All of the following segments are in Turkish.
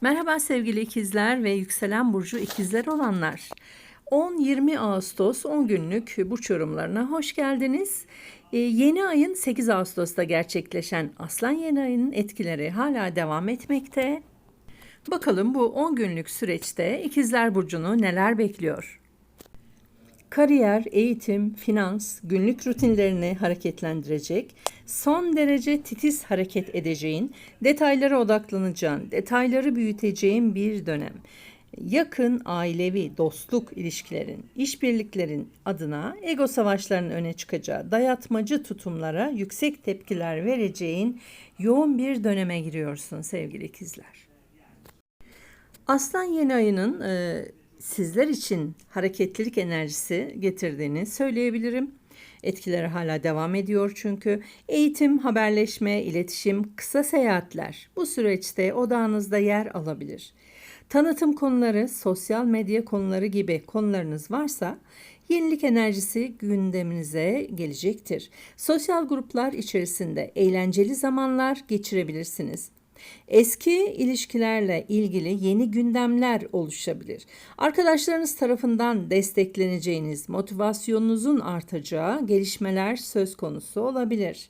Merhaba sevgili ikizler ve yükselen burcu ikizler olanlar. 10-20 Ağustos 10 günlük burç yorumlarına hoş geldiniz. Ee, yeni ayın 8 Ağustos'ta gerçekleşen Aslan yeni ayının etkileri hala devam etmekte. Bakalım bu 10 günlük süreçte ikizler burcunu neler bekliyor? Kariyer, eğitim, finans, günlük rutinlerini hareketlendirecek, son derece titiz hareket edeceğin, detaylara odaklanacağın, detayları büyüteceğin bir dönem. Yakın ailevi, dostluk ilişkilerin, işbirliklerin adına ego savaşlarının öne çıkacağı, dayatmacı tutumlara yüksek tepkiler vereceğin yoğun bir döneme giriyorsun sevgili ikizler. Aslan yeni ayının e, sizler için hareketlilik enerjisi getirdiğini söyleyebilirim. Etkileri hala devam ediyor çünkü eğitim, haberleşme, iletişim, kısa seyahatler bu süreçte odağınızda yer alabilir. Tanıtım konuları, sosyal medya konuları gibi konularınız varsa yenilik enerjisi gündeminize gelecektir. Sosyal gruplar içerisinde eğlenceli zamanlar geçirebilirsiniz. Eski ilişkilerle ilgili yeni gündemler oluşabilir. Arkadaşlarınız tarafından destekleneceğiniz, motivasyonunuzun artacağı gelişmeler söz konusu olabilir.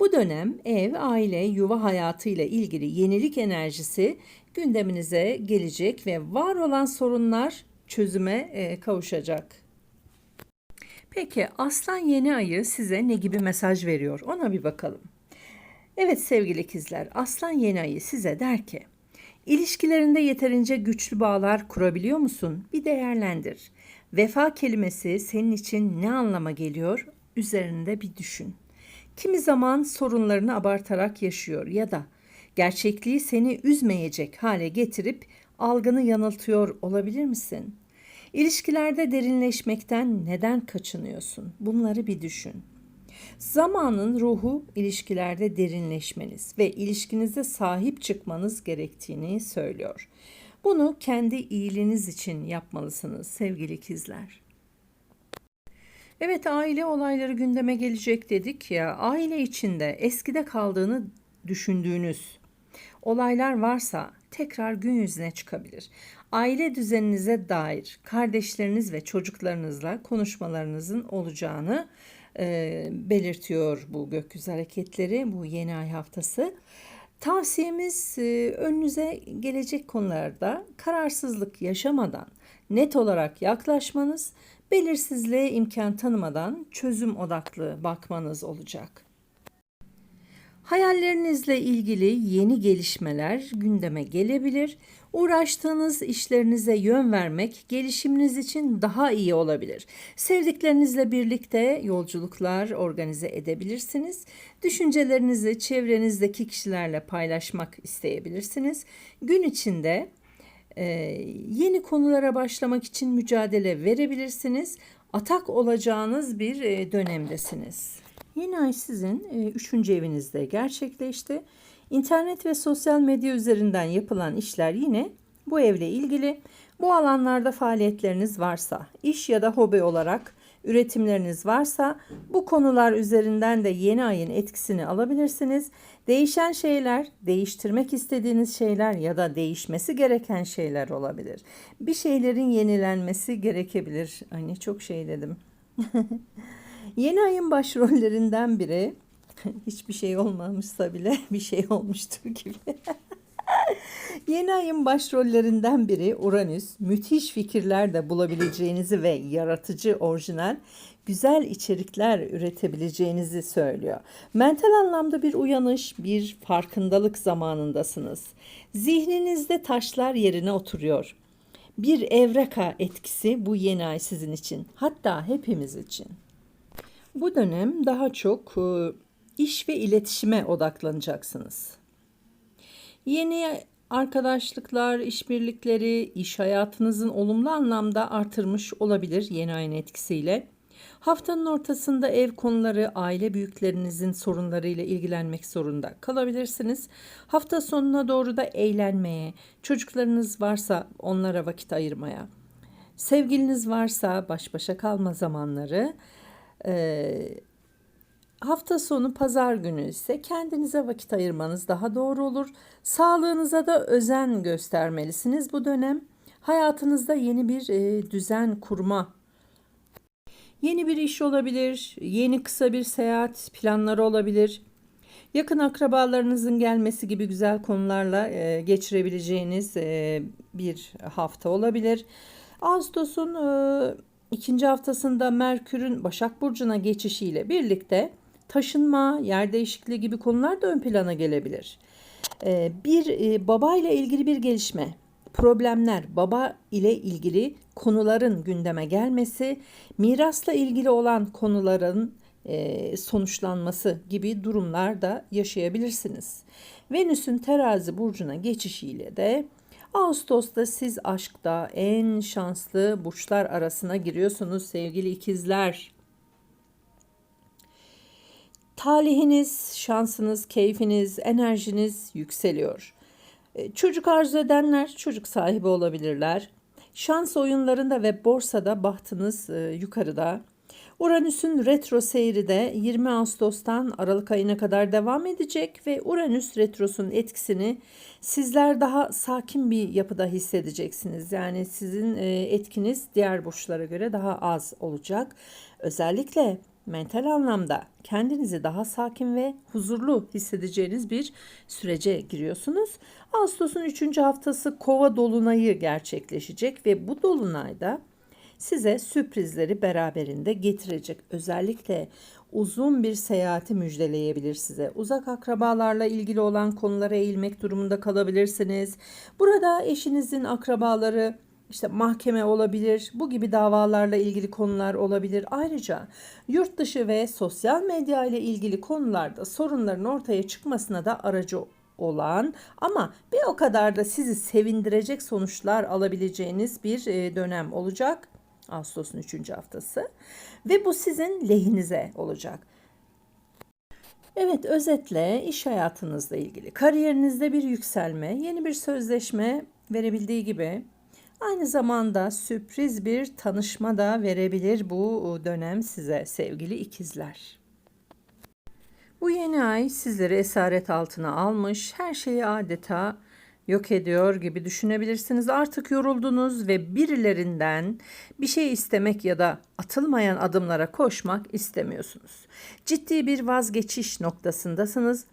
Bu dönem ev, aile, yuva hayatı ile ilgili yenilik enerjisi gündeminize gelecek ve var olan sorunlar çözüme e, kavuşacak. Peki Aslan yeni ayı size ne gibi mesaj veriyor? Ona bir bakalım. Evet sevgili ikizler, Aslan yeni ayı size der ki, ilişkilerinde yeterince güçlü bağlar kurabiliyor musun? Bir değerlendir. Vefa kelimesi senin için ne anlama geliyor? Üzerinde bir düşün. Kimi zaman sorunlarını abartarak yaşıyor ya da gerçekliği seni üzmeyecek hale getirip algını yanıltıyor olabilir misin? İlişkilerde derinleşmekten neden kaçınıyorsun? Bunları bir düşün. Zamanın ruhu ilişkilerde derinleşmeniz ve ilişkinize sahip çıkmanız gerektiğini söylüyor. Bunu kendi iyiliğiniz için yapmalısınız sevgili ikizler. Evet aile olayları gündeme gelecek dedik ya aile içinde eskide kaldığını düşündüğünüz olaylar varsa tekrar gün yüzüne çıkabilir. Aile düzeninize dair kardeşleriniz ve çocuklarınızla konuşmalarınızın olacağını e, belirtiyor bu gökyüzü hareketleri bu yeni ay haftası. Tavsiyemiz e, önünüze gelecek konularda kararsızlık yaşamadan net olarak yaklaşmanız, belirsizliğe imkan tanımadan çözüm odaklı bakmanız olacak. Hayallerinizle ilgili yeni gelişmeler gündeme gelebilir. Uğraştığınız işlerinize yön vermek gelişiminiz için daha iyi olabilir. Sevdiklerinizle birlikte yolculuklar organize edebilirsiniz. Düşüncelerinizi çevrenizdeki kişilerle paylaşmak isteyebilirsiniz. Gün içinde e, yeni konulara başlamak için mücadele verebilirsiniz. Atak olacağınız bir e, dönemdesiniz. Yeni ay sizin e, üçüncü evinizde gerçekleşti. İnternet ve sosyal medya üzerinden yapılan işler yine bu evle ilgili. Bu alanlarda faaliyetleriniz varsa, iş ya da hobi olarak üretimleriniz varsa bu konular üzerinden de yeni ayın etkisini alabilirsiniz. Değişen şeyler, değiştirmek istediğiniz şeyler ya da değişmesi gereken şeyler olabilir. Bir şeylerin yenilenmesi gerekebilir. Ay çok şey dedim. Yeni ayın başrollerinden biri hiçbir şey olmamışsa bile bir şey olmuştur gibi. Yeni ayın başrollerinden biri Uranüs. Müthiş fikirler de bulabileceğinizi ve yaratıcı, orijinal, güzel içerikler üretebileceğinizi söylüyor. Mental anlamda bir uyanış, bir farkındalık zamanındasınız. Zihninizde taşlar yerine oturuyor. Bir evreka etkisi bu yeni ay sizin için. Hatta hepimiz için. Bu dönem daha çok e, iş ve iletişime odaklanacaksınız. Yeni arkadaşlıklar, işbirlikleri, iş hayatınızın olumlu anlamda artırmış olabilir yeni ayın etkisiyle. Haftanın ortasında ev konuları, aile büyüklerinizin sorunlarıyla ilgilenmek zorunda kalabilirsiniz. Hafta sonuna doğru da eğlenmeye, çocuklarınız varsa onlara vakit ayırmaya, sevgiliniz varsa baş başa kalma zamanları, Hafta sonu pazar günü ise kendinize vakit ayırmanız daha doğru olur. Sağlığınıza da özen göstermelisiniz bu dönem. Hayatınızda yeni bir e, düzen kurma Yeni bir iş olabilir, yeni kısa bir seyahat planları olabilir. Yakın akrabalarınızın gelmesi gibi güzel konularla e, geçirebileceğiniz e, bir hafta olabilir. Ağustos'un e, ikinci haftasında Merkür'ün Başak Burcu'na geçişiyle birlikte taşınma, yer değişikliği gibi konular da ön plana gelebilir. E, bir e, babayla ilgili bir gelişme, problemler, baba ile ilgili konuların gündeme gelmesi, mirasla ilgili olan konuların e, sonuçlanması gibi durumlar da yaşayabilirsiniz. Venüs'ün terazi burcuna geçişiyle de Ağustos'ta siz aşkta en şanslı burçlar arasına giriyorsunuz sevgili ikizler. Talihiniz, şansınız, keyfiniz, enerjiniz yükseliyor. E, çocuk arzu edenler çocuk sahibi olabilirler. Şans oyunlarında ve borsada bahtınız e, yukarıda. Uranüs'ün retro seyri de 20 Ağustos'tan Aralık ayına kadar devam edecek ve Uranüs retrosunun etkisini sizler daha sakin bir yapıda hissedeceksiniz. Yani sizin e, etkiniz diğer burçlara göre daha az olacak. Özellikle mental anlamda kendinizi daha sakin ve huzurlu hissedeceğiniz bir sürece giriyorsunuz. Ağustos'un 3. haftası Kova dolunayı gerçekleşecek ve bu dolunayda size sürprizleri beraberinde getirecek. Özellikle uzun bir seyahati müjdeleyebilir size. Uzak akrabalarla ilgili olan konulara eğilmek durumunda kalabilirsiniz. Burada eşinizin akrabaları işte mahkeme olabilir, bu gibi davalarla ilgili konular olabilir. Ayrıca yurt dışı ve sosyal medya ile ilgili konularda sorunların ortaya çıkmasına da aracı olan ama bir o kadar da sizi sevindirecek sonuçlar alabileceğiniz bir e, dönem olacak. Ağustos'un 3. haftası ve bu sizin lehinize olacak. Evet özetle iş hayatınızla ilgili kariyerinizde bir yükselme, yeni bir sözleşme verebildiği gibi Aynı zamanda sürpriz bir tanışma da verebilir bu dönem size sevgili ikizler. Bu yeni ay sizleri esaret altına almış, her şeyi adeta yok ediyor gibi düşünebilirsiniz. Artık yoruldunuz ve birilerinden bir şey istemek ya da atılmayan adımlara koşmak istemiyorsunuz. Ciddi bir vazgeçiş noktasındasınız.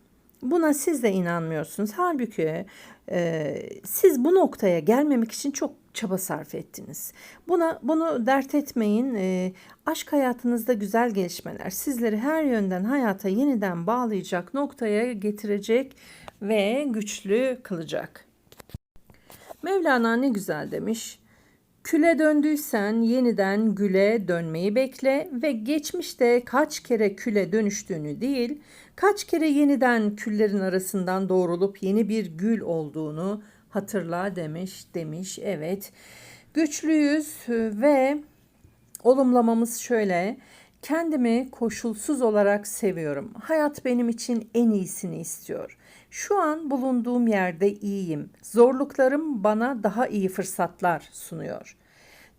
Buna siz de inanmıyorsunuz. Halbuki e, siz bu noktaya gelmemek için çok çaba sarf ettiniz. Buna bunu dert etmeyin. E, aşk hayatınızda güzel gelişmeler sizleri her yönden hayata yeniden bağlayacak noktaya getirecek ve güçlü kılacak. Mevlana ne güzel demiş. Küle döndüysen yeniden güle dönmeyi bekle ve geçmişte kaç kere küle dönüştüğünü değil, kaç kere yeniden küllerin arasından doğrulup yeni bir gül olduğunu hatırla demiş demiş. Evet. Güçlüyüz ve olumlamamız şöyle. Kendimi koşulsuz olarak seviyorum. Hayat benim için en iyisini istiyor. Şu an bulunduğum yerde iyiyim. Zorluklarım bana daha iyi fırsatlar sunuyor.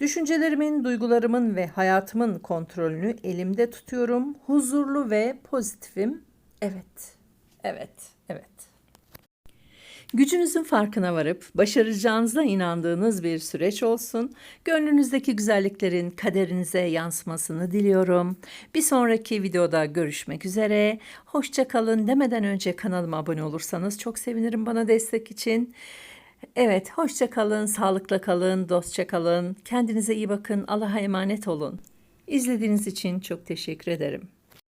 Düşüncelerimin, duygularımın ve hayatımın kontrolünü elimde tutuyorum. Huzurlu ve pozitifim. Evet. Evet. Gücünüzün farkına varıp başaracağınıza inandığınız bir süreç olsun. Gönlünüzdeki güzelliklerin kaderinize yansımasını diliyorum. Bir sonraki videoda görüşmek üzere. Hoşça kalın demeden önce kanalıma abone olursanız çok sevinirim bana destek için. Evet, hoşça kalın, sağlıkla kalın, dostça kalın. Kendinize iyi bakın. Allah'a emanet olun. İzlediğiniz için çok teşekkür ederim.